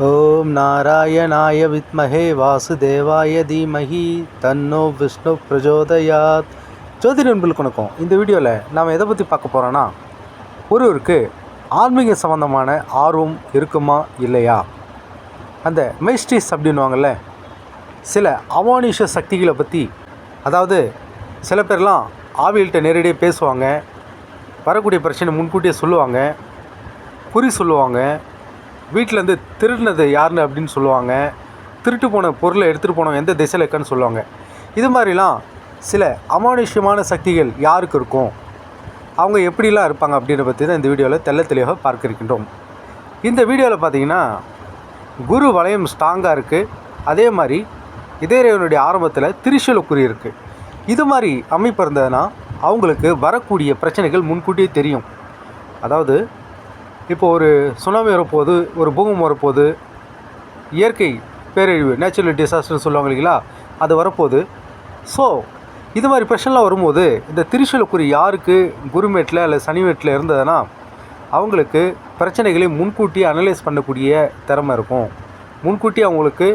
ஓம் நாராயணாய வித்மஹே வாசுதேவாய தீமஹி தன்னோ விஷ்ணு பிரஜோதயாத். ஜோதி நண்பர்களுக்கு வணக்கம் இந்த வீடியோவில் நாம் எதை பற்றி பார்க்க போகிறோன்னா ஒருவருக்கு ஆன்மீக சம்பந்தமான ஆர்வம் இருக்குமா இல்லையா? அந்த மெஸ்டிஸ் அப்படின்வாங்கல்ல சில அமானுஷ சக்திகளை பற்றி அதாவது சில பேர்லாம் ஆவியல்கிட்ட நேரடியாக பேசுவாங்க வரக்கூடிய பிரச்சனை முன்கூட்டியே சொல்லுவாங்க குறி சொல்லுவாங்க வீட்டிலேருந்து திருடினது யாருன்னு அப்படின்னு சொல்லுவாங்க. திருட்டு போன பொருளை எடுத்துகிட்டு போனவங்க எந்த திசையில் இருக்குன்னு சொல்லுவாங்க. இது மாதிரிலாம் சில அமானுஷ்யமான சக்திகள் யாருக்கு இருக்கும்? அவங்க எப்படிலாம் இருப்பாங்க அப்படின்றத பற்றி தான் இந்த வீடியோவில் தெல்ல தெளிவாக பார்க்க இருக்கின்றோம் இந்த வீடியோவில் பார்த்தீங்கன்னா குரு வளையம் ஸ்ட்ராங்காக இருக்குது அதே மாதிரி இதயரேவனுடைய ஆரம்பத்தில் திரிசூல இருக்குது இது மாதிரி அமைப்பு இருந்ததுன்னா அவங்களுக்கு வரக்கூடிய பிரச்சனைகள் முன்கூட்டியே தெரியும். அதாவது இப்போ ஒரு சுனாமி வரப்போகுது ஒரு பூகம் வரப்போகுது இயற்கை பேரழிவு நேச்சுரல் டிசாஸ்டர்னு சொல்லுவாங்க இல்லைங்களா? அது வரப்போகுது. ஸோ இது மாதிரி பிரச்சனைலாம் வரும்போது இந்த திரிசூலக்குறி யாருக்கு குருமேட்டில் அல்லது சனிமேட்டில் இருந்ததுன்னா அவங்களுக்கு பிரச்சனைகளை முன்கூட்டியே அனலைஸ் பண்ணக்கூடிய திறமை இருக்கும். முன்கூட்டி அவங்களுக்கு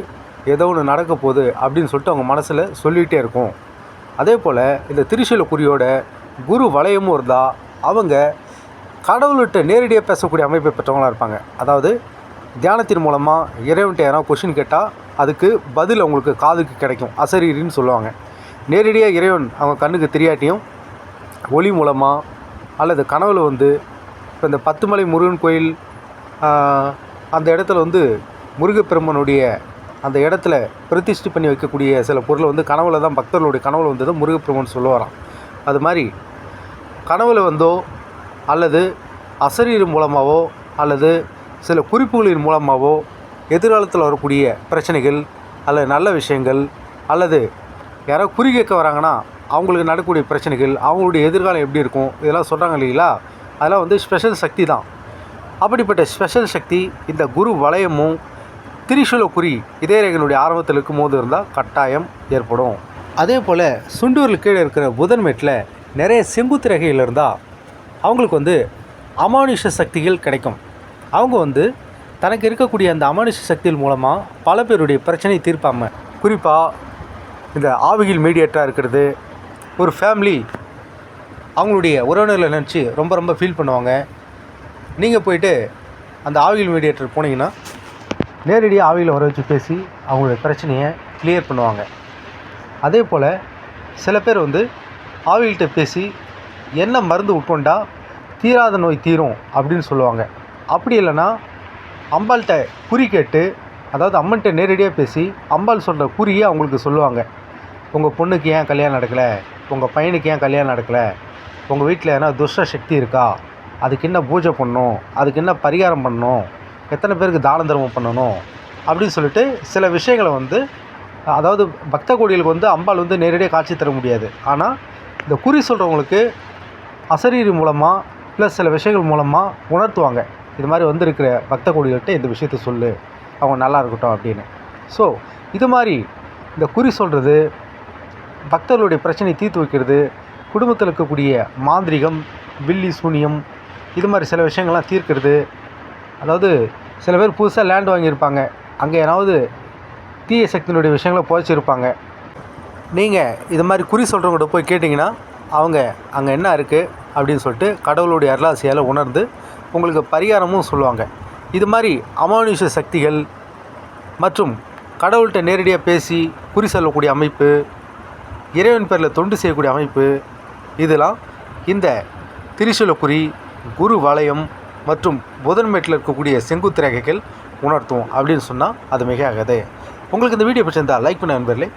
ஏதோ ஒன்று நடக்க போகுது அப்படின்னு சொல்லிட்டு அவங்க மனசில் சொல்லிகிட்டே இருக்கும். அதே போல் இந்த திரிசூலக்குறியோட குரு வளையமும் இருந்தால் அவங்க கடவுள்கிட்ட நேரடியாக பேசக்கூடிய அமைப்பை பெற்றவங்களாக இருப்பாங்க. அதாவது தியானத்தின் மூலமாக இறைவன்கிட்ட யாராவது கொஷின் கேட்டால் அதுக்கு பதில் அவங்களுக்கு காதுக்கு கிடைக்கும். அசரீரின்னு சொல்லுவாங்க. நேரடியாக இறைவன் அவங்க கண்ணுக்கு தெரியாட்டியும் ஒளி மூலமாக அல்லது கனவில் வந்து இப்போ இந்த பத்துமலை முருகன் கோயில் அந்த இடத்துல வந்து முருகப்பெருமனுடைய அந்த இடத்துல பிரதிஷ்டை பண்ணி வைக்கக்கூடிய சில பொருளை வந்து கனவுல தான் பக்தர்களுடைய கனவுல வந்து தான் முருகப்பெருமன் சொல்லுவாராம். அது மாதிரி கனவுல வந்தோ அல்லது அசரீர் மூலமாகவோ அல்லது சில குறிப்புகளின் மூலமாகவோ எதிர்காலத்தில் வரக்கூடிய பிரச்சனைகள் அல்லது நல்ல விஷயங்கள் அல்லது யாரோ குறி கேட்க வராங்கன்னா அவங்களுக்கு நடக்கக்கூடிய பிரச்சனைகள் அவங்களுடைய எதிர்காலம் எப்படி இருக்கும் இதெல்லாம் சொல்கிறாங்க இல்லைங்களா? அதெல்லாம் வந்து ஸ்பெஷல் சக்தி தான். அப்படிப்பட்ட ஸ்பெஷல் சக்தி இந்த குரு வளையமும் திரிசூல குறி இதயரேகனுடைய ஆரம்பத்தில் இருக்கும் போது இருந்தால் கட்டாயம் ஏற்படும். அதே போல் சுண்டூரில் கீழே இருக்கிற புதன் மேட்டில் நிறைய செங்குத்து ரகைகள் இருந்தால் அவங்களுக்கு வந்து அமானுஷ சக்திகள் கிடைக்கும். அவங்க வந்து தனக்கு இருக்கக்கூடிய அந்த அமானுஷ சக்திகள் மூலமாக பல பேருடைய பிரச்சனையை தீர்ப்பாங்க குறிப்பாக இந்த ஆவிகள் மீடியேட்டராக இருக்கிறது ஒரு ஃபேமிலி அவங்களுடைய உறவினர்களை நினச்சி ரொம்ப ரொம்ப ஃபீல் பண்ணுவாங்க. நீங்கள் போயிட்டு அந்த ஆவிகள் மீடியேட்டர் போனீங்கன்னா நேரடியாக ஆவியில் வர வச்சு பேசி அவங்களுடைய பிரச்சனையை கிளியர் பண்ணுவாங்க. அதே போல் சில பேர் வந்து ஆவியல்கிட்ட பேசி என்ன மருந்து உட்கொண்டா தீராத நோய் தீரும் அப்படின்னு சொல்லுவாங்க. அப்படி இல்லைன்னா அம்பாள்கிட்ட குறி கேட்டு அதாவது அம்மன்கிட்ட நேரடியாக பேசி அம்பாள் சொல்கிற குறியை அவங்களுக்கு சொல்லுவாங்க. உங்கள் பொண்ணுக்கு ஏன் கல்யாணம் நடக்கலை? உங்கள் பையனுக்கு ஏன் கல்யாணம் நடக்கலை? உங்கள் வீட்டில் எதனா துஷ்ட சக்தி இருக்கா? அதுக்கு என்ன பூஜை பண்ணணும்? அதுக்கு என்ன பரிகாரம் பண்ணணும்? எத்தனை பேருக்கு தான தர்மம் பண்ணணும்? அப்படின்னு சொல்லிட்டு சில விஷயங்களை வந்து அதாவது பக்த கோடிகளுக்கு வந்து அம்பாள் வந்து நேரடியாக காட்சி தர முடியாது. ஆனால் இந்த குறி சொல்கிறவங்களுக்கு அசரீரி மூலமாக ப்ளஸ் சில விஷயங்கள் மூலமாக உணர்த்துவாங்க. இது மாதிரி வந்திருக்கிற பக்த கோடிகள்கிட்ட இந்த விஷயத்த சொல்லு. அவங்க நல்லா இருக்கட்டும் அப்படின்னு. ஸோ இது மாதிரி இந்த குறி சொல்கிறது பக்தர்களுடைய பிரச்சனையை தீர்த்து வைக்கிறது குடும்பத்தில் இருக்கக்கூடிய மாந்திரிகம் வில்லி சூனியம் இது மாதிரி சில விஷயங்கள்லாம் தீர்க்கிறது. அதாவது சில பேர் புதுசாக லேண்ட் வாங்கியிருப்பாங்க. அங்கே ஏதாவது தீய சக்தியினுடைய விஷயங்களை புதைச்சிருப்பாங்க. நீங்கள் இது மாதிரி குறி சொல்கிறவங்கள்ட்ட போய் கேட்டிங்கன்னா அவங்க அங்கே என்ன இருக்குது அப்படின்னு சொல்லிட்டு கடவுளுடைய அருளாசியால் உணர்ந்து உங்களுக்கு பரிகாரமும் சொல்லுவாங்க. இது மாதிரி அமானுஷ சக்திகள் மற்றும் கடவுள்கிட்ட நேரடியாக பேசி குறி செல்லக்கூடிய அமைப்பு இறைவன் பேரில் தொண்டு செய்யக்கூடிய அமைப்பு இதெல்லாம் இந்த திரிசூலக்குறி குரு வளையம் மற்றும் புதன்மேட்டில் இருக்கக்கூடிய செங்குத்து ரேகைகள் உணர்த்தும் அப்படின்னு சொன்னால் அது மிக ஆகாது உங்களுக்கு இந்த வீடியோ பிடிச்சிருந்தால் லைக் பண்ண நண்பர்களே.